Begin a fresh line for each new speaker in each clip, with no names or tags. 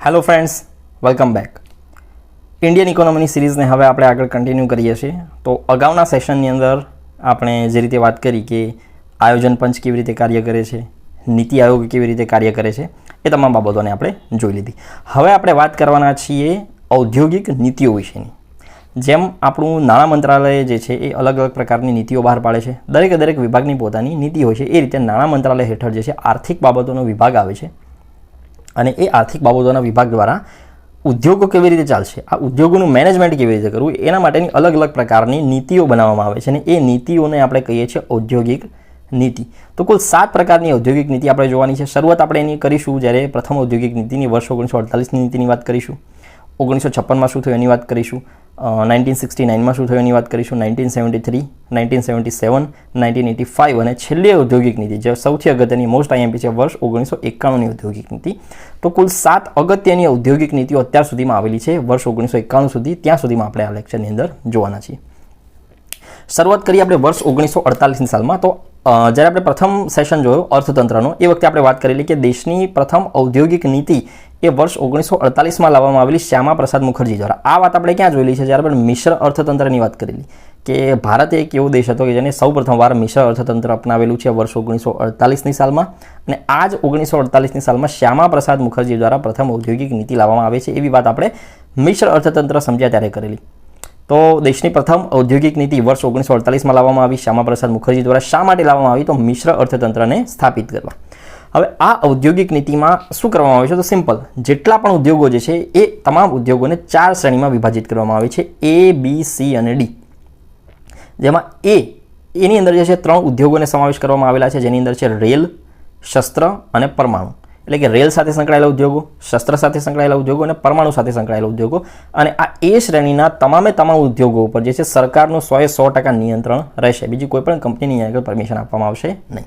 Hello friends welcome back Indian ઇકોનોમીની સિરીઝને હવે આપણે આગળ કન્ટિન્યુ કરીએ છીએ. તો અગાઉના સેશનની અંદર આપણે જે રીતે વાત કરી કે આયોજન પંચ કેવી રીતે કાર્ય કરે છે, નીતિ આયોગ કેવી રીતે કાર્ય કરે છે, એ તમામ બાબતોને આપણે જોઈ લીધી. હવે આપણે વાત કરવાના છીએ ઔદ્યોગિક નીતિઓ વિશેની. જેમ આપણું નાણાં મંત્રાલય જે છે એ અલગ અલગ પ્રકારની નીતિઓ બહાર પાડે છે. દરેકે દરેક વિભાગની પોતાની નીતિ હોય છે. એ રીતે નાણાં મંત્રાલય હેઠળ જે છે આર્થિક બાબતોનો વિભાગ આવે છે. અને એ આર્થિક બાબતોના વિભાગ દ્વારા ઉદ્યોગો કેવી રીતે ચાલશે, આ ઉદ્યોગોનું મેનેજમેન્ટ કેવી રીતે કરવું, એના માટેની અલગ અલગ પ્રકારની નીતિઓ બનાવવામાં આવે છે અને એ નીતિઓને આપણે કહીએ છીએ ઔદ્યોગિક નીતિ. તો કુલ સાત પ્રકારની ઔદ્યોગિક નીતિ આપણે જોવાની છે. શરૂઆત આપણે એની કરીશું જ્યારે પ્રથમ ઔદ્યોગિક નીતિની વર્ષ ઓગણીસો અડતાલીસની નીતિની વાત કરીશું. ઓગણીસો છપ્પનમાં શું થયું એની વાત કરીશું? નાઇન્ટીન સિક્સટી નાઇનમાં શું થયું એની વાત કરીશું? Nineteen seventy three, nineteen seventy seven, nineteen eighty five અને છેલ્લી ઔદ્યોગિક નીતિ, જે સૌથી અગત્યની મોસ્ટ આઈએમપી છે, વર્ષ ઓગણીસો એકાણુંની ઔદ્યોગિક નીતિ. તો કુલ સાત અગત્યની ઔદ્યોગિક નીતિઓ અત્યાર સુધીમાં આવેલી છે, વર્ષ ઓગણીસો એકાણું સુધી. ત્યાં સુધીમાં આપણે આ લેક્ચરની અંદર જોવાના છીએ. શરૂઆત કરીએ આપણે વર્ષ ઓગણીસો અડતાલીસની સાલમાં. તો જ્યારે આપણે પ્રથમ સેશન જોયું, અર્થતંત્રનો, એ વખતે આપણે વાત કરેલી કે દેશની પ્રથમ ઔદ્યોગિક નીતિ એ વર્ષ ઓગણીસો અડતાલીસમાં લાવવામાં આવેલી શ્યામા પ્રસાદ મુખર્જી દ્વારા. આ વાત આપણે ક્યાં જોયેલી છે? જ્યારે આપણે મિશ્ર અર્થતંત્રની વાત કરેલી કે ભારત એક એવો દેશ હતો કે જેને સૌ પ્રથમવાર મિશ્ર અર્થતંત્ર અપનાવેલું છે વર્ષ ઓગણીસો અડતાલીસની સાલમાં અને આ જ ઓગણીસો અડતાલીસની સાલમાં શ્યામા પ્રસાદ મુખર્જી દ્વારા પ્રથમ ઔદ્યોગિક નીતિ લાવવામાં આવે છે એવી વાત આપણે મિશ્ર અર્થતંત્ર સમજ્યા ત્યારે કરેલી. તો દેશની પ્રથમ ઔદ્યોગિક નીતિ વર્ષ ઓગણીસો અડતાલીસમાં લાવવામાં આવી શ્યામાપ્રસાદ મુખર્જી દ્વારા શા માટે લાવવામાં આવી? તો મિશ્ર અર્થતંત્રને સ્થાપિત કરવા. હવે આ ઔદ્યોગિક નીતિમાં શું કરવામાં આવે છે? તો સિમ્પલ, જેટલા પણ ઉદ્યોગો જે છે, એ તમામ ઉદ્યોગોને ચાર શ્રેણીમાં વિભાજિત કરવામાં આવે છે એ બી સી અને ડી જેમાં એ એની અંદર જે છે, ત્રણ ઉદ્યોગોને સમાવેશ કરવામાં આવેલા છે, જેની અંદર છે, રેલ, શસ્ત્ર અને પરમાણુ. એટલે કે રેલ સાથે સંકળાયેલા ઉદ્યોગો, શસ્ત્ર સાથે સંકળાયેલા ઉદ્યોગો અને પરમાણુ સાથે સંકળાયેલા ઉદ્યોગો. અને આ એ શ્રેણીના તમામે તમામ ઉદ્યોગો ઉપર જે છે સરકારનું સોએ સો ટકા નિયંત્રણ રહેશે. બીજી કોઈ પણ કંપનીની આગળ પરમિશન આપવામાં આવશે નહીં.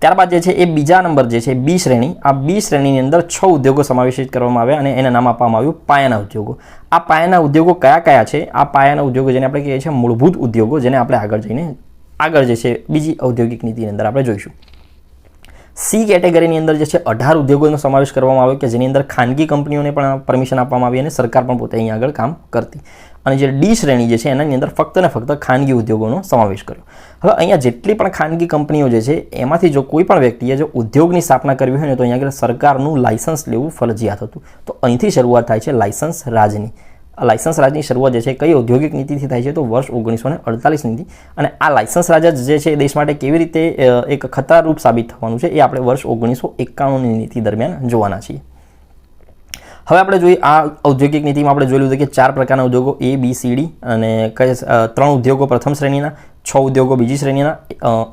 ત્યારબાદ જે છે એ બીજા નંબર જે છે, બી શ્રેણી. આ બી શ્રેણીની અંદર છ ઉદ્યોગો સમાવેશિત કરવામાં આવ્યા અને એને નામ આપવામાં આવ્યું પાયાના ઉદ્યોગો. આ પાયાના ઉદ્યોગો કયા કયા છે? આ પાયાના ઉદ્યોગો જેને આપણે કહીએ છીએ મૂળભૂત ઉદ્યોગો, જેને આપણે આગળ જઈને આગળ જે છે બીજી ઔદ્યોગિક નીતિની અંદર આપણે જોઈશું. સી કેટેગરીની અંદર જે છે, અઢાર ઉદ્યોગોનો સમાવેશ કરવામાં આવ્યો કે જેની અંદર ખાનગી કંપનીઓને પણ પરમિશન આપવામાં આવી અને સરકાર પણ પોતે અહીં આગળ કામ કરતી. અને જે ડી શ્રેણી જે છે, એનાની અંદર ફક્ત ને ફક્ત ખાનગી ઉદ્યોગોનો સમાવેશ કર્યો. હવે અહીંયા જેટલી પણ ખાનગી કંપનીઓ જે છે, એમાંથી જો કોઈ પણ વ્યક્તિએ જો ઉદ્યોગની સ્થાપના કરવી હોય ને તો અહીંયા આગળ સરકારનું લાયસન્સ લેવું ફરજિયાત હતું. તો અહીંથી શરૂઆત થાય છે લાયસન્સ રાજની. લાયસન્સ રાજની શરૂઆત જે છે, કઈ ઔદ્યોગિક નીતિથી થાય છે તો વર્ષ ઓગણીસો ને અડતાલીસની અને આ લાયસન્સ રાજ જે છે દેશ માટે કેવી રીતે એક ખતરારૂપ સાબિત થવાનું છે, એ આપણે વર્ષ ઓગણીસો એકાણુંની નીતિ દરમિયાન જોવાના છીએ. હવે આપણે જોઈએ, આ ઔદ્યોગિક નીતિમાં આપણે જોયું કે ચાર પ્રકારના ઉદ્યોગો એ બી સી ડી અને કઈ ત્રણ ઉદ્યોગો પ્રથમ શ્રેણીના, છ ઉદ્યોગો બીજી શ્રેણીના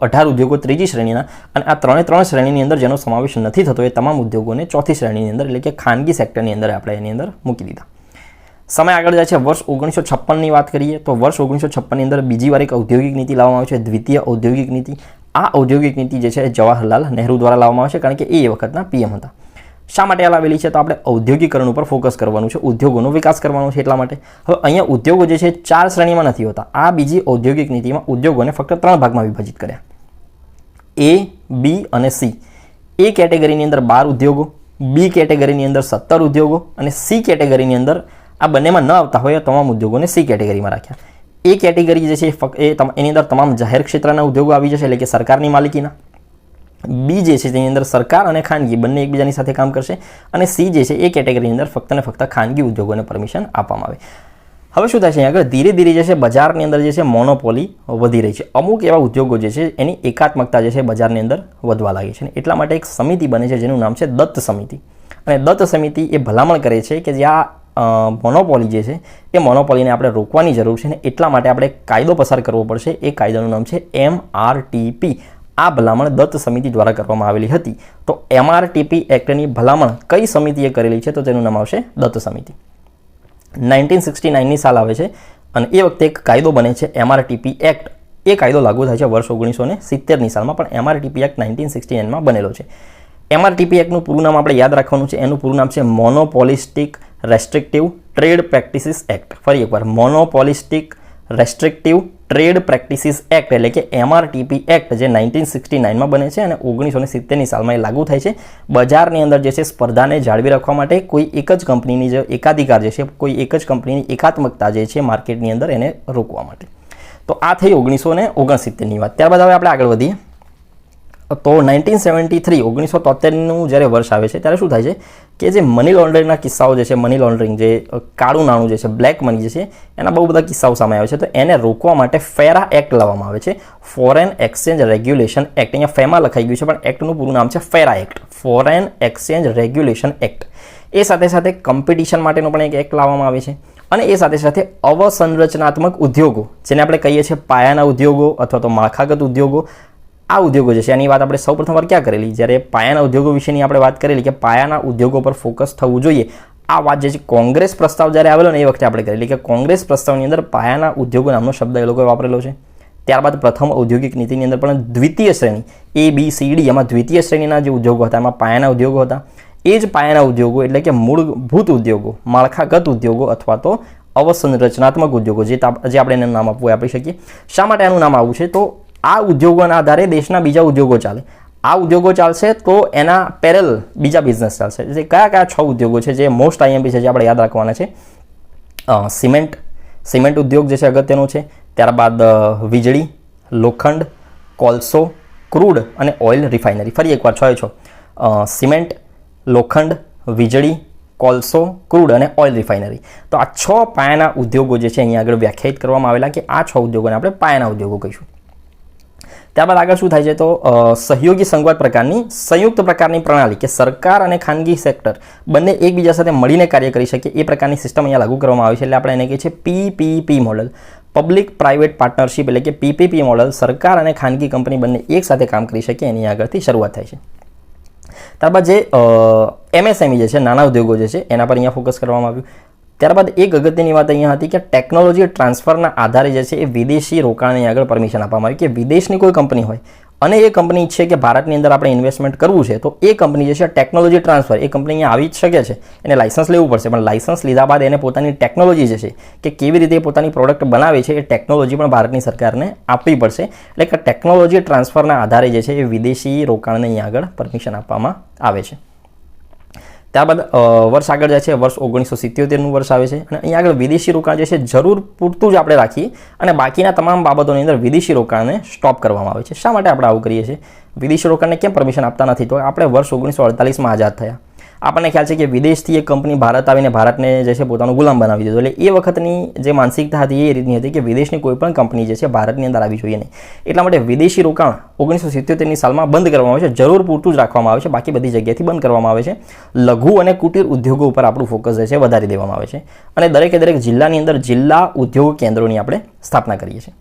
અઢાર ઉદ્યોગો ત્રીજી શ્રેણીના અને આ ત્રણે ત્રણ શ્રેણીની અંદર જેનો સમાવેશ નથી થતો, એ તમામ ઉદ્યોગોને ચોથી શ્રેણીની અંદર એટલે કે ખાનગી સેક્ટરની અંદર આપણે એની અંદર મૂકી દીધા. સમય આગળ જાય છે. વર્ષ ઓગણીસો છપ્પનની વાત કરીએ તો વર્ષ ઓગણીસો છપ્પનની અંદર બીજી વાર એક ઔદ્યોગિક નીતિ લાવવામાં આવે છે. દ્વિતીય ઔદ્યોગિક નીતિ. આ ઔદ્યોગિક નીતિ જે છે જવાહરલાલ નહેરુ દ્વારા લાવવામાં આવે છે. કારણ કે એ વખતના પીએમ હતા. શા માટે આ લાવેલી છે? તો આપણે ઔદ્યોગિકરણ ઉપર ફોકસ કરવાનું છે. ઉદ્યોગોનો વિકાસ કરવાનો છે એટલા માટે. હવે અહીંયા ઉદ્યોગો જે છે ચાર શ્રેણીમાં નથી હોતા. આ બીજી ઔદ્યોગિક નીતિમાં ઉદ્યોગોને ફક્ત ત્રણ ભાગમાં વિભાજિત કર્યા. એ, બી અને સી. એ કેટેગરીની અંદર બાર ઉદ્યોગો, બી કેટેગરીની અંદર સત્તર ઉદ્યોગો અને સી કેટેગરીની અંદર આ બંનેમાં ન આવતા હોય તમામ ઉદ્યોગોને સી કેટેગરીમાં રાખ્યા. એ કેટેગરી જે છે એ એની અંદર તમામ જાહેર ક્ષેત્રના ઉદ્યોગો આવી જશે, એટલે કે સરકારની માલિકીના. બી જે છે તેની અંદર સરકાર અને ખાનગી બંને એકબીજાની સાથે કામ કરશે અને સી જે છે એ કેટેગરીની અંદર ફક્ત ને ફક્ત ખાનગી ઉદ્યોગોને પરમિશન આપવામાં આવે. હવે શું થાય છે આગળ? ધીરે ધીરે જે છે બજારની અંદર જે છે મોનોપોલી વધી રહી છે. અમુક એવા ઉદ્યોગો જે છે એની એકાત્મકતા જે છે બજારની અંદર વધવા લાગી છે એટલા માટે એક સમિતિ બને છે જેનું નામ છે દત્ત સમિતિ. અને દત્ત સમિતિ એ ભલામણ કરે છે કે જ્યાં મોનોપોલી જે છે, એ મોનોપોલીને આપણે રોકવાની જરૂર છે ને એટલા માટે આપણે કાયદો પસાર કરવો પડશે. એ કાયદાનું નામ છે એમ આ ભલામણ દત્ત સમિતિ દ્વારા કરવામાં આવેલી હતી. તો એમઆરટીપી એક્ટની ભલામણ કઈ સમિતિએ કરેલી છે? તો તેનું નામ આવશે દત્ત સમિતિ. નાઇન્ટીન સિક્સટી નાઇનની સાલ આવે છે અને એ વખતે એક કાયદો બને છે એમઆરટીપી એક્ટ. એ કાયદો લાગુ થાય છે વર્ષ ઓગણીસો ને સિત્તેરની સાલમાં, પણ એમઆરટીપી એક્ટ નાઇન્ટીન સિક્સટી નાઇનમાં બનેલો છે. એમઆરટીપી એક્ટનું પૂરું નામ આપણે યાદ રાખવાનું છે. એનું પૂરું નામ છે monopolistic restrictive trade practices act ફરી એકવાર monopolistic restrictive trade practices act એટલે કે એમઆરટીપી એક્ટ જે નાઇન્ટીન સિક્સટી નાઇનમાં બને છે અને ઓગણીસો ને સિત્તેરની સાલમાં એ લાગુ થાય છે. બજારની અંદર જે છે સ્પર્ધાને જાળવી રાખવા માટે કોઈ એક જ કંપનીની જે એકાધિકાર જે છે, કોઈ એક જ કંપનીની એકાત્મકતા જે છે માર્કેટની અંદર એને રોકવા માટે. તો આ થઈ ઓગણીસો ને ઓગણસિત્તેરની વાત. ત્યારબાદ હવે આપણે આગળ વધીએ. તો નાઇન્ટીન સેવન્ટી થ્રી, ઓગણીસો તોતેરનું જ્યારે વર્ષ આવે છે, ત્યારે શું થાય છે? કે જે મની લોન્ડરિંગના કિસ્સાઓ જે છે મની લોન્ડરિંગ જે કાળું નાણું જે છે બ્લેક મની જે છે, એના બહુ બધા કિસ્સાઓ સામે આવે છે. તો એને રોકવા માટે ફેરા એક્ટ લાવવામાં આવે છે. ફોરેન એક્સચેન્જ રેગ્યુલેશન એક્ટ અહીંયા ફેમાં લખાઈ ગયું છે, પણ એક્ટનું પૂરું નામ છે FERA act foreign exchange regulation act એ સાથે સાથે કોમ્પિટિશન માટેનો પણ એક એક્ટ લાવવામાં આવે છે. અને એ સાથે સાથે અવસંરચનાત્મક ઉદ્યોગો, જેને આપણે કહીએ છીએ પાયાના ઉદ્યોગો અથવા તો માળખાગત ઉદ્યોગો આ ઉદ્યોગો જે છે, એની વાત આપણે સૌપ્રથમ પ્રથમવાર ક્યાં કરેલી? જ્યારે પાયાના ઉદ્યોગો વિશેની આપણે વાત કરેલી કે પાયાના ઉદ્યોગો પર ફોકસ થવું જોઈએ. આ વાત જે છે, કોંગ્રેસ પ્રસ્તાવ જ્યારે આવેલો ને એ વખતે આપણે કરેલી કે કોંગ્રેસ પ્રસ્તાવની અંદર પાયાના ઉદ્યોગો નામનો શબ્દ એ લોકોએ વાપરેલો છે. ત્યારબાદ પ્રથમ ઔદ્યોગિક નીતિની અંદર પણ દ્વિતીય શ્રેણી એ બી સી ડી એમાં દ્વિતીય શ્રેણીના જે ઉદ્યોગો હતા, એમાં પાયાના ઉદ્યોગો હતા. એ જ પાયાના ઉદ્યોગો એટલે કે મૂળભૂત ઉદ્યોગો, માળખાગત ઉદ્યોગો અથવા તો અવસંરચનાત્મક ઉદ્યોગો, જે જે આપણે એનું નામ આપવું આપી શકીએ. શા માટે એનું નામ આવું છે? તો આ ઉદ્યોગોના આધારે દેશના બીજા ઉદ્યોગો ચાલે. આ ઉદ્યોગો ચાલશે તો એના પેરેલ બીજા બિઝનેસ ચાલશે. જે કયા કયા છ ઉદ્યોગો છે જે મોસ્ટ આઈએમપી છે જે આપણે યાદ રાખવાના છે? સિમેન્ટ સિમેન્ટ ઉદ્યોગ જે છે અગત્યનો છે. ત્યારબાદ વીજળી, લોખંડ, કોલસો ક્રૂડ અને ઓઇલ રિફાઇનરી ફરી એકવાર છ છ. સિમેન્ટ, લોખંડ, વીજળી, કોલસો ક્રૂડ અને ઓઇલ રિફાઇનરી તો આ છ પાયાના ઉદ્યોગો જે છે, અહીંયા આગળ વ્યાખ્યાયિત કરવામાં આવેલા કે આ છ ઉદ્યોગોને આપણે પાયાના ઉદ્યોગો કહીશું. ત્યારબાદ આગળ શું થાય છે તો સહયોગી સંગવાદ પ્રકારની સંયુક્ત પ્રકારની પ્રણાલી કે સરકાર અને ખાનગી સેક્ટર બંને એકબીજા સાથે મળીને કાર્ય કરી શકે એ પ્રકારની સિસ્ટમ અહીંયા લાગુ કરવામાં આવે છે. એટલે આપણે એને કહીએ છીએ PPP model. Public private partnership એટલે કે પીપીપી મોડલ સરકાર અને ખાનગી કંપની બંને એક સાથે કામ કરી શકે એની આગળથી શરૂઆત થાય છે. ત્યારબાદ જે એમએસએમઈ જે છે, નાના ઉદ્યોગો જે છે, એના પર અહીંયા ફોકસ કરવામાં આવ્યું. ત્યારબાદ એક અગત્યની વાત અહીંયા હતી કે ટેકનોલોજી ટ્રાન્સફરના આધારે જે છે એ વિદેશી રોકાણની આગળ પરમિશન આપવામાં આવી કે વિદેશની કોઈ કંપની હોય અને એ કંપની છે કે ભારતની અંદર આપણે ઇન્વેસ્ટમેન્ટ કરવું છે, તો એ કંપની જે છે ટેકનોલોજી ટ્રાન્સફર એ કંપની અહીંયા આવી જ શકે છે. એને લાઇસન્સ લેવું પડશે, પણ લાઇસન્સ લીધા બાદ એને પોતાની ટેકનોલોજી જે છે કે કેવી રીતે પોતાની પ્રોડક્ટ બનાવે છે એ ટેકનોલોજી પણ ભારતની સરકારને આપવી પડશે. એટલે કે ટેકનોલોજી ટ્રાન્સફરના આધારે જે છે એ વિદેશી રોકાણને અહીંયા આગળ પરમિશન આપવામાં આવે છે. ત્યારબાદ વર્ષ આગળ જાય છે, વર્ષ ઓગણીસો સિત્યોતેરનું વર્ષ આવે છે અને અહીંયા આગળ વિદેશી રોકાણ જે છે જરૂર પૂરતું જ આપણે રાખીએ અને બાકીના તમામ બાબતોની અંદર વિદેશી રોકાણને સ્ટોપ કરવામાં આવે છે. શા માટે આપણે આવું કરીએ છીએ? વિદેશી રોકાણને કેમ પરમિશન આપતા નથી? તો આપણે વર્ષ ઓગણીસો અડતાલીસમાં આઝાદ થયા. આપણને ખ્યાલ છે કે વિદેશથી એક કંપની ભારત આવીને ભારતને જે છે પોતાનું ગુલામ બનાવી દીધું. એટલે એ વખતની જે માનસિકતા હતી એ રીતની હતી કે વિદેશની કોઈ પણ કંપની જે છે ભારતની અંદર આવી જોઈએ નહીં. એટલા માટે વિદેશી રોકાણ ઓગણીસો સિત્યોતેરની સાલમાં બંધ કરવામાં આવે છે. જરૂર પૂરતું જ રાખવામાં આવે છે. બાકી બધી જગ્યાએથી બંધ કરવામાં આવે છે. લઘુ અને કુટીર ઉદ્યોગો ઉપર આપણું ફોકસ જે છે વધારી દેવામાં આવે છે. અને દરેકે દરેક જિલ્લાની અંદર જિલ્લા ઉદ્યોગ કેન્દ્રોની આપણે સ્થાપના કરીએ છીએ.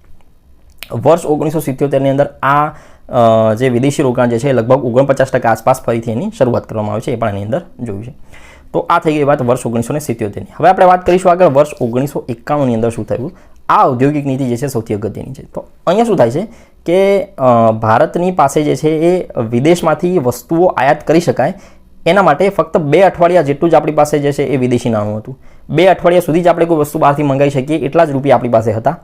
વર્ષ ઓગણીસો સિત્યોતેરની અંદર આ જે વિદેશી રોકાણ જે છે લગભગ ઓગણપચાસ ટકા આસપાસ ફરીથી એની શરૂઆત કરવામાં આવે છે, એ પણ એની અંદર જોયું છે. તો આ થઈ ગઈ વાત વર્ષ ઓગણીસો ને સિત્યોતેરની. હવે આપણે વાત કરીશું આગળ વર્ષ ઓગણીસો એકાણુંની અંદર શું થયું, આ ઔદ્યોગિક નીતિ જે છે સૌથી અગત્યની છે. તો અહીંયા શું થાય છે કે ભારતની પાસે જે છે એ વિદેશમાંથી વસ્તુઓ આયાત કરી શકાય, એના માટે ફક્ત બે અઠવાડિયા જેટલું જ આપણી પાસે જે છે એ વિદેશી નાણું હતું. બે અઠવાડિયા સુધી જ આપણે કોઈ વસ્તુ બહારથી મંગાવી શકીએ, એટલા જ રૂપિયા આપણી પાસે હતા.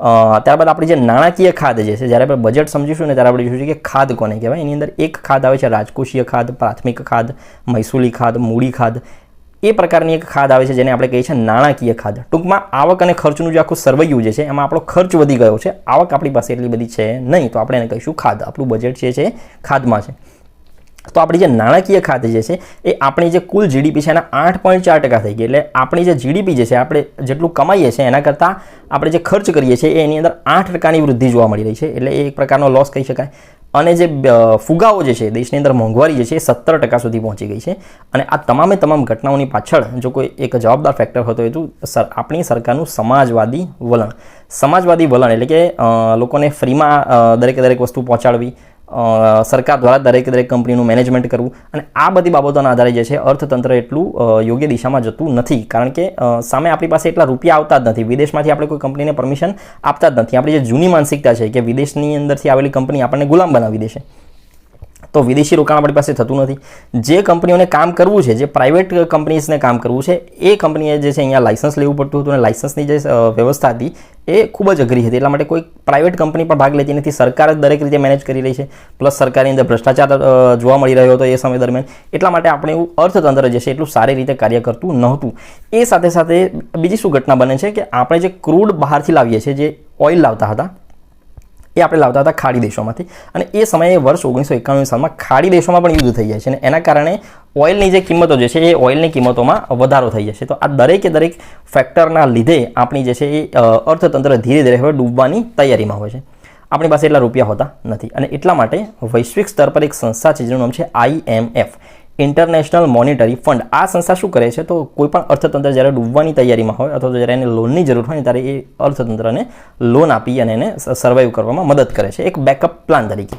ત્યારબાદ આપણી જે નાણાકીય ખાદ જે છે, જ્યારે આપણે બજેટ સમજીશું ને ત્યારે આપણે જોઈશું કે ખાદ કોને કહેવાય. એની અંદર એક ખાદ આવે છે, રાજકોષીય ખાદ પ્રાથમિક ખાદ મહેસૂલી ખાદ મૂડી ખાદ એ પ્રકારની એક ખાદ આવે છે, જેને આપણે કહીએ છીએ નાણાકીય ખાદ ટૂંકમાં આવક અને ખર્ચનું જે આખું સરવૈયું જે છે, એમાં આપણો ખર્ચ વધી ગયો છે. આવક આપણી પાસે એટલી બધી છે નહીં, તો આપણે એને કહીશું ખાદ આપણું બજેટ જે છે ખાદમાં છે. તો આપણી જે નાણાકીય ખાતે જે છે, એ આપણી જે કુલ જીડીપી છે એના આઠ પોઈન્ટ ચાર ટકા થઈ ગઈ. એટલે આપણી જે જીડીપી જે છે, આપણે જેટલું કમાઈએ છીએ એના કરતાં આપણે જે ખર્ચ કરીએ છીએ એની અંદર આઠ ટકાની વૃદ્ધિ જોવા મળી રહી છે. એટલે એ એક પ્રકારનો લોસ કહી શકાય. અને જે ફુગાઓ જે છે, દેશની અંદર મોંઘવારી જે છે, એ સત્તર ટકા સુધી પહોંચી ગઈ છે. અને આ તમામે તમામ ઘટનાઓની પાછળ જો કોઈ એક જવાબદાર ફેક્ટર હતો એ તો આપણી સરકારનું સમાજવાદી વલણ. સમાજવાદી વલણ એટલે કે લોકોને ફ્રીમાં દરેકે દરેક વસ્તુ પહોંચાડવી સરકાર દ્વારા દરેક દરેક કંપનીનું મેનેજમેન્ટ કરવું અને આ બધી બાબતોના આધારે જે છે અર્થતંત્ર એટલું યોગ્ય દિશામાં જતું નથી. કારણ કે સામે આપણી પાસે એટલા રૂપિયા આવતા જ નથી. વિદેશમાંથી આપણે કોઈ કંપનીને પરમિશન આપતા જ નથી. આપણી જે જૂની માનસિકતા છે કે વિદેશની અંદરથી આવેલી કંપની આપણને ગુલામ બનાવી દેશે. તો વિદેશી રોકાણ આપણી પાસે થતું નથી. જે કંપનીઓને કામ કરવું છે, જે પ્રાઇવેટ કંપનીઝને કામ કરવું છે, એ કંપનીએ જે છે અહીંયા લાઇસન્સ લેવું પડતું હતું અને લાઇસન્સની જે વ્યવસ્થા હતી, એ ખૂબ જ અઘરી હતી. એટલા માટે કોઈ પ્રાઇવેટ કંપની પણ ભાગ લેતી નથી. સરકાર જ દરેક રીતે મેનેજ કરી રહી છે. પ્લસ સરકારની અંદર ભ્રષ્ટાચાર જોવા મળી રહ્યો હતો એ સમય દરમિયાન. એટલા માટે આપણે એવું અર્થતંત્ર જે છે એટલું સારી રીતે કાર્ય કરતું નહોતું. એ સાથે સાથે બીજી શું ઘટના બને છે કે આપણે જે ક્રૂડ બહારથી લાવીએ છીએ, જે ઓઇલ લાવતા હતા એ આપણે લાવતા હતા ખાડી દેશોમાંથી. અને એ સમયે વર્ષ ઓગણીસો એકાણું સાલમાં ખાડી દેશોમાં પણ યુદ્ધ થઈ જાય છે. અને એના કારણે ઓઇલની જે કિંમતો જે છે, એ ઓઇલની કિંમતોમાં વધારો થઈ જશે તો આ દરેકે દરેક ફેક્ટરના લીધે આપણી જે છે, એ અર્થતંત્ર ધીરે ધીરે હવે ડૂબવાની તૈયારીમાં હોય છે. આપણી પાસે એટલા રૂપિયા હોતા નથી. અને એટલા માટે વૈશ્વિક સ્તર પર એક સંસ્થા છે, જેનું નામ છે આઈએમએફ ઇન્ટરનેશનલ મોનિટરી ફંડ આ સંસ્થા શું કરે છે? તો કોઈ પણ અર્થતંત્ર જ્યારે ડૂબવાની તૈયારીમાં હોય અથવા તો જ્યારે એને લોનની જરૂર હોય ત્યારે એ અર્થતંત્રને લોન આપી અને એને સર્વાઈવ કરવામાં મદદ કરે છે. એક બેકઅપ પ્લાન તરીકે.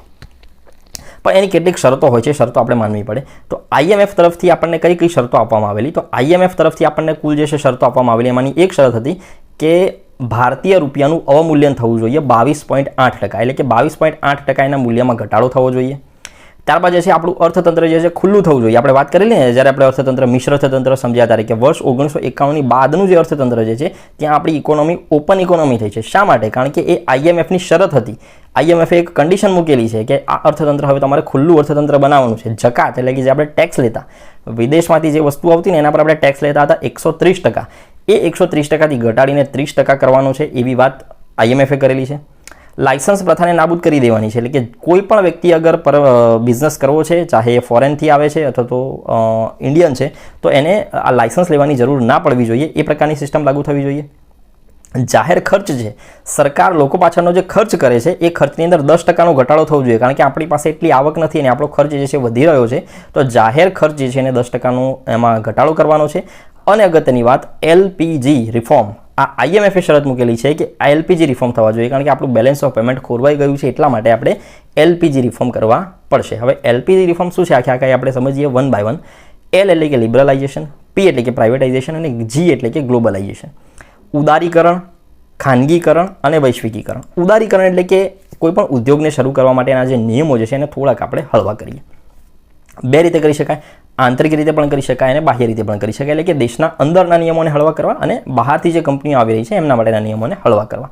પણ એની કેટલીક શરતો હોય છે. શરતો આપણે માનવી પડે. તો આઈએમએફ તરફથી આપણને કઈ કઈ શરતો આપવામાં આવેલી? તો આઈએમએફ તરફથી આપણને કુલ જે છે શરતો આપવામાં આવેલી, એમાંની એક શરત હતી કે ભારતીય રૂપિયાનું અવમૂલ્યન થવું જોઈએ બાવીસ પોઈન્ટ આઠ ટકા. એટલે કે બાવીસ પોઈન્ટ આઠ ટકા એના મૂલ્યમાં ઘટાડો થવો જોઈએ. ત્યારબાદ જે છે આપણું અર્થતંત્ર જે છે ખુલ્લું થવું જોઈએ. આપણે વાત કરી લઈએ જ્યારે આપણે અર્થતંત્ર મિશ્ર અર્થતંત્ર સમજ્યા તારીખે વર્ષ ઓગણીસો એકાવનની બાદનું જે અર્થતંત્ર જે છે, ત્યાં આપણી ઇકોનોમી ઓપન ઇકોનોમી થઈ છે. શા માટે? કારણ કે એ આઈએમએફની શરત હતી. આઈએમએફે એક કન્ડિશન મૂકેલી છે કે આ અર્થતંત્ર હવે તમારે ખુલ્લું અર્થતંત્ર બનાવવાનું છે. જકાત એટલે કે જે આપણે ટેક્સ લેતા. વિદેશમાંથી જે વસ્તુ આવતી ને, એના પર આપણે ટેક્સ લેતા હતા એકસો ત્રીસ ટકા. એ એકસો ત્રીસ ટકાથી ઘટાડીને ત્રીસ ટકા કરવાનું છે એવી વાત આઈએમએફે કરેલી છે. લાયસન્સ પ્રથાને નાબૂદ કરી દેવાની છે. એટલે કે કોઈ પણ વ્યક્તિ અગર પર બિઝનેસ કરવો છે, ચાહે એ ફોરેનથી આવે છે અથવા તો ઇન્ડિયન છે, તો એને આ લાયસન્સ લેવાની જરૂર ના પડવી જોઈએ. એ પ્રકારની સિસ્ટમ લાગુ થવી જોઈએ. જાહેર ખર્ચ છે સરકાર લોકો પાછળનો જે ખર્ચ કરે છે, એ ખર્ચની અંદર દસ ટકાનો ઘટાડો થવો જોઈએ. કારણ કે આપણી પાસે એટલી આવક નથી અને આપણો ખર્ચ જે છે વધી રહ્યો છે, તો જાહેર ખર્ચ જે છે એને દસ ટકાનો એમાં ઘટાડો કરવાનો છે. અને અગત્યની વાત એલપીજી રિફોર્મ આ આઈએમએફે શરત મૂકેલી છે કે આ એલપીજી રિફોર્મ થવા જોઈએ, કારણ કે આપણું બેલેન્સ ઓફ પેમેન્ટ ખોરવાઈ ગયું છે, એટલા માટે આપણે એલપીજી રિફોર્મ કરવા પડશે. હવે એલપીજી રિફોર્મ શું છે? આખે આખા આપણે સમજીએ વન બાય વન એલ એટલે કે લિબરલાઇઝેશન પી એટલે કે પ્રાઇવેટાઇઝેશન અને જી એટલે કે ગ્લોબલાઇઝેશન ઉદારીકરણ, ખાનગીકરણ અને વૈશ્વિકીકરણ. ઉદારીકરણ એટલે કે કોઈપણ ઉદ્યોગને શરૂ કરવા માટેના જે નિયમો જે છે એને થોડાક આપણે હળવા કરીએ. બે રીતે કરી શકાય. આંતરિક રીતે પણ કરી શકાય અને બાહ્ય રીતે પણ કરી શકાય. એટલે કે દેશના અંદરના નિયમોને હળવા કરવા અને બહારથી જે કંપનીઓ આવી રહી છે, એમના માટેના નિયમોને હળવા કરવા.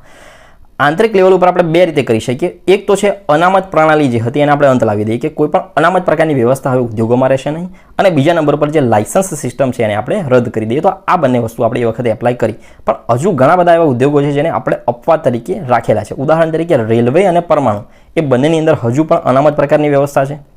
આંતરિક લેવલ ઉપર આપણે બે રીતે કરી શકીએ. એક તો છે અનામત પ્રણાલી જે હતી, એને આપણે અંત લાવી દઈએ કે કોઈ પણ અનામત પ્રકારની વ્યવસ્થા હવે ઉદ્યોગોમાં રહેશે નહીં. અને બીજા નંબર પર જે લાયસન્સ સિસ્ટમ છે, એને આપણે રદ કરી દઈએ. તો આ બંને વસ્તુ આપણે એ વખતે એપ્લાય કરી. પણ હજુ ઘણા બધા એવા ઉદ્યોગો છે જેને આપણે અપવાદ તરીકે રાખેલા છે. ઉદાહરણ તરીકે રેલવે અને પરમાણુ. એ બંનેની અંદર હજુ પણ અનામત પ્રકારની વ્યવસ્થા છે.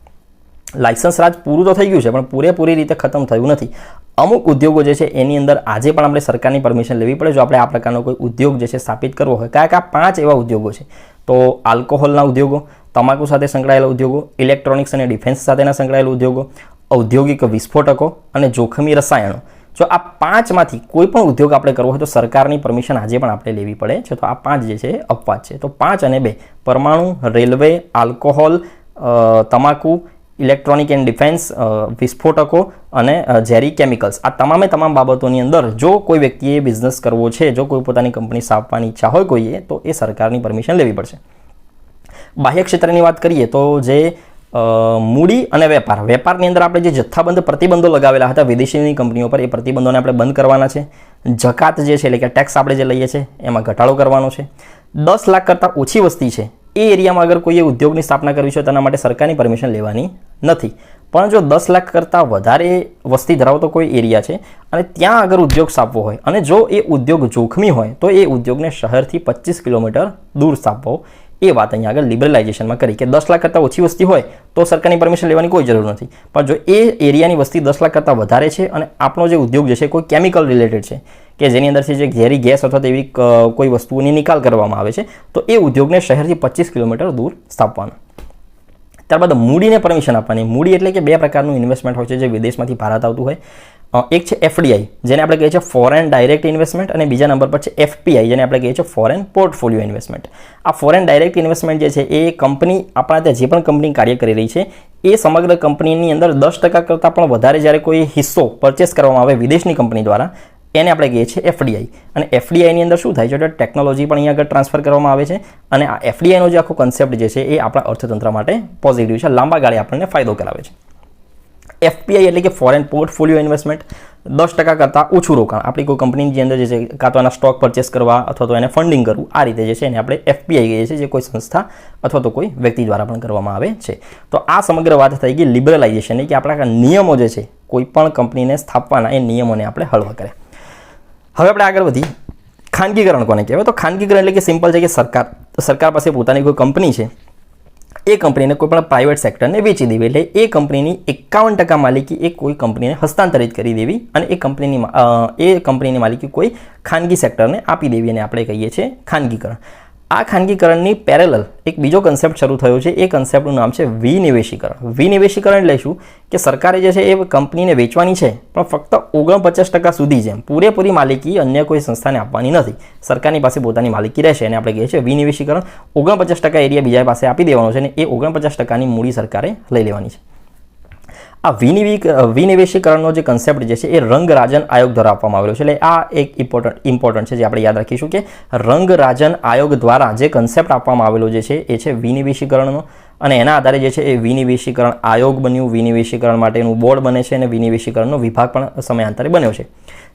લાયસન્સ રાજ પૂરું તો થઈ ગયું છે, પણ પૂરેપૂરી રીતે ખતમ થયું નથી. અમુક ઉદ્યોગો જે છે, એની અંદર આજે પણ આપણે સરકારની પરમિશન લેવી પડે જો આપણે આ પ્રકારનો કોઈ ઉદ્યોગ જે છે, સ્થાપિત કરવો હોય. કયા કયા પાંચ એવા ઉદ્યોગો છે. તો આલ્કોહોલના ઉદ્યોગો, તમાકુ સાથે સંકળાયેલા ઉદ્યોગો, ઇલેક્ટ્રોનિક્સ અને ડિફેન્સ સાથેના સંકળાયેલા ઉદ્યોગો, ઔદ્યોગિક વિસ્ફોટકો અને જોખમી રસાયણો. જો આ પાંચમાંથી કોઈ પણ ઉદ્યોગ આપણે કરવો હોય તો સરકારની પરમિશન આજે પણ આપણે લેવી પડે છે. તો આ પાંચ જે છે અપવાદ છે. તો પાંચ અને બે, પરમાણુ, રેલવે, આલ્કોહોલ તમાકુ ઇલેક્ટ્રોનિક એન્ડ ડિફેન્સ વિસ્ફોટકો અને ઝેરી કેમિકલ્સ આ તમામે તમામ બાબતોની અંદર જો કોઈ વ્યક્તિએ બિઝનેસ કરવો છે, જો કોઈ પોતાની કંપની સ્થાપવાની ઈચ્છા હોય કોઈએ, તો એ સરકારની પરમિશન લેવી પડશે. બાહ્ય ક્ષેત્રની વાત કરીએ તો જે મૂડી અને વેપાર. વેપારની અંદર આપણે જે જથ્થાબંધ પ્રતિબંધો લગાવેલા હતા વિદેશીની કંપનીઓ પર, એ પ્રતિબંધોને આપણે બંધ કરવાના છે. જકાત જે છે, એટલે કે ટેક્સ આપણે જે લઈએ છીએ એમાં ઘટાડો કરવાનો છે. દસ લાખ કરતાં ઓછી વસ્તી છે. એ એરિયામાં અગર કોઈએ ઉદ્યોગની સ્થાપના કરવી છે, તેના માટે સરકારની પરમિશન લેવાની નથી. પણ જો દસ લાખ કરતાં વધારે વસ્તી ધરાવતો કોઈ એરિયા છે અને ત્યાં અગર ઉદ્યોગ સ્થાપવો હોય અને જો એ ઉદ્યોગ જોખમી હોય, તો એ ઉદ્યોગને શહેરથી પચીસ કિલોમીટર દૂર સ્થાપવો. એ વાત અહીંયા આગળ લિબરલાઇઝેશનમાં કરી કે દસ લાખ કરતાં ઓછી વસ્તી હોય, તો સરકારની પરમિશન લેવાની કોઈ જરૂર નથી. પણ જો એ એરિયાની વસ્તી દસ લાખ કરતાં વધારે છે અને આપણો જે ઉદ્યોગ જે છે કોઈ કેમિકલ રિલેટેડ છે કે જેની અંદરથી જે ઝેરી ગેસ અથવા તેવી કોઈ વસ્તુઓની નિકાલ કરવામાં આવે છે, તો એ ઉદ્યોગને શહેરથી પચીસ કિલોમીટર દૂર સ્થાપવાનો. ત્યારબાદ મૂડીને પરમિશન આપવાની. મૂડી એટલે કે બે પ્રકારનું ઇન્વેસ્ટમેન્ટ હોય છે જે વિદેશમાંથી ભારત આવતું હોય. એક છે એફડીઆઈ જેને આપણે કહીએ છીએ ફોરેન ડાયરેક્ટ ઇન્વેસ્ટમેન્ટ અને બીજા નંબર પર છે એફપીઆઈ જેને આપણે કહીએ છીએ ફોરેન પોર્ટફોલિયો ઇન્વેસ્ટમેન્ટ આ ફોરેન ડાયરેક્ટ ઇન્વેસ્ટમેન્ટ જે છે, એ કંપની આપણા ત્યાં જે પણ કંપની કાર્ય કરી રહી છે, એ સમગ્ર કંપનીની અંદર દસ ટકા કરતાં પણ વધારે જ્યારે કોઈ હિસ્સો પરચેસ કરવામાં આવે વિદેશની કંપની દ્વારા એને આપણે કહીએ છીએ એફડીઆઈ અને એફડીઆઈની અંદર શું થાય છે? એટલે ટેકનોલોજી પણ અહીંયા આગળ ટ્રાન્સફર કરવામાં આવે છે અને આ એફડીઆઈનો જે આખો કન્સેપ્ટ જે છે એ આપણા અર્થતંત્ર માટે પોઝિટિવ છે. લાંબા ગાળે આપણને ફાયદો કરાવે છે. એફપીઆઈ એટલે કે ફોરેન પોર્ટફોલિયો ઇન્વેસ્ટમેન્ટ દસ ટકા કરતાં ઓછું રોકાણ. આપણી કોઈ કંપનીની અંદર જે છે, કાં તો એના સ્ટોક પરચેસ કરવા અથવા તો એને ફંડિંગ કરવું, આ રીતે જે છે એને આપણે એફપીઆઈ કહીએ છીએ, જે કોઈ સંસ્થા અથવા તો કોઈ વ્યક્તિ દ્વારા પણ કરવામાં આવે છે. તો આ સમગ્ર વાત થઈ ગઈ લિબરલાઇઝેશનની કે આપણા નિયમો જે છે, કોઈ પણ કંપનીને સ્થાપવાના એ નિયમોને આપણે હળવા કરે. હવે આપણે આગળ વધી. ખાનગીકરણ કોને કહેવાય? તો ખાનગીકરણ એટલે કે સિમ્પલ છે કે સરકાર. સરકાર પાસે પોતાની કોઈ કંપની છે. એ કંપનીને કોઈ પણ પ્રાઇવેટ સેક્ટરને વેચી દેવી. એટલે એ કંપનીની એકાવન ટકા માલિકી એ કોઈ કંપનીને હસ્તાંતરિત કરી દેવી અને એ કંપનીની એ કંપનીની માલિકી કોઈ ખાનગી સેક્ટરને આપી દેવી. અને આપણે કહીએ છીએ ખાનગીકરણ. આ ખાનગીકરણની પેરેલલ એક બીજો કન્સેપ્ટ શરૂ થયો છે. એ કન્સેપ્ટનું નામ છે વિનિવેશીકરણ. વિનિવેશીકરણ એટલે શું? કે સરકારે જે છે એ કંપનીને વેચવાની છે, પણ ફક્ત ઓગણપચાસ ટકા સુધી જ પૂરેપૂરી માલિકી અન્ય કોઈ સંસ્થાને આપવાની નથી. સરકારની પાસે પોતાની માલિકી રહેશે અને આપણે કહીએ છીએ વિનિવેશીકરણ. ઓગણપચાસ ટકા એરિયા બીજા પાસે આપી દેવાનો છે અને એ ઓગણપચાસ ટકાની મૂડી સરકારે લઈ લેવાની છે. આ વિનિવિક વિનિવેશીકરણનો જે કન્સેપ્ટ જે છે એ રંગરાજન આયોગ દ્વારા આપવામાં આવેલો છે. એટલે આ એક ઇમ્પોર્ટન્ટ ઇમ્પોર્ટન્ટ છે જે આપણે યાદ રાખીશું કે રંગરાજન આયોગ દ્વારા જે કન્સેપ્ટ આપવામાં આવેલો જે છે એ છે વિનિવેશીકરણનો. અને એના આધારે જે છે એ વિનિવેશીકરણ આયોગ બન્યું, વિનિવેશીકરણ માટેનું બોર્ડ બને છે અને વિનિવેશીકરણનો વિભાગ પણ સમયાંતરે બન્યો છે.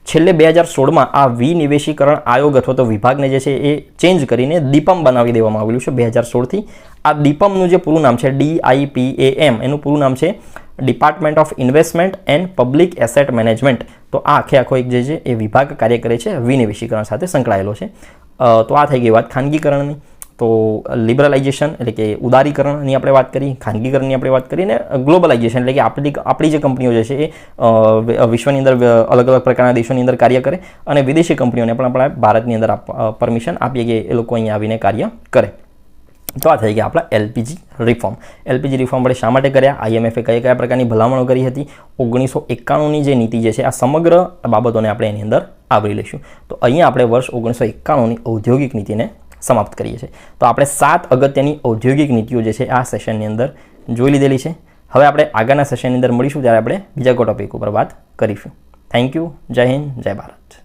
છેલ્લે બે હજાર સોળમાં આ વિનિવેશીકરણ આયોગ અથવા તો વિભાગને જે છે એ ચેન્જ કરીને દીપમ બનાવી દેવામાં આવેલું છે બે હજાર સોળથી. આ દીપમનું જે પૂરું નામ છે ડીઆઈપીએએમ એનું પૂરું નામ છે department of investment and public asset management તો આ આખે આખો એક જે છે એ વિભાગ કાર્ય કરે છે, વિનિવેશીકરણ સાથે સંકળાયેલો છે. તો આ થઈ ગઈ વાત ખાનગીકરણની. તો લિબરલાઇઝેશન એટલે કે ઉદારીકરણની આપણે વાત કરી, ખાનગીકરણની આપણે વાત કરીને ગ્લોબલાઇઝેશન એટલે કે આપણી આપણી જે કંપનીઓ જે છે એ વિશ્વની અંદર અલગ અલગ પ્રકારના દેશોની અંદર કાર્ય કરે અને વિદેશી કંપનીઓને પણ આપણે ભારતની અંદર પરમિશન આપીએ કે એ લોકો અહીંયા આવીને કાર્ય કરે. તો આ થઈ ગયા આપણા એલપીજી રિફોર્મ એલપીજી રિફોર્મ આપણે શા માટે કર્યા? આઈએમએફે કયા કયા પ્રકારની ભલામણો કરી હતી? ઓગણીસો એકાણુંની જે નીતિ જે છે, આ સમગ્ર બાબતોને આપણે એની અંદર આવરી લઈશું. તો અહીંયા આપણે વર્ષ ઓગણીસો એકાણુંની ઔદ્યોગિક નીતિને સમાપ્ત કરીએ છીએ. તો આપણે સાત અગત્યની ઔદ્યોગિક નીતિઓ જે છે, આ સેશનની અંદર જોઈ લીધેલી છે. હવે આપણે આગળના સેશનની અંદર મળીશું ત્યારે આપણે બીજા કોઈ ટોપિક ઉપર વાત કરીશું. થેન્ક યુ જય હિન્દ, જય ભારત.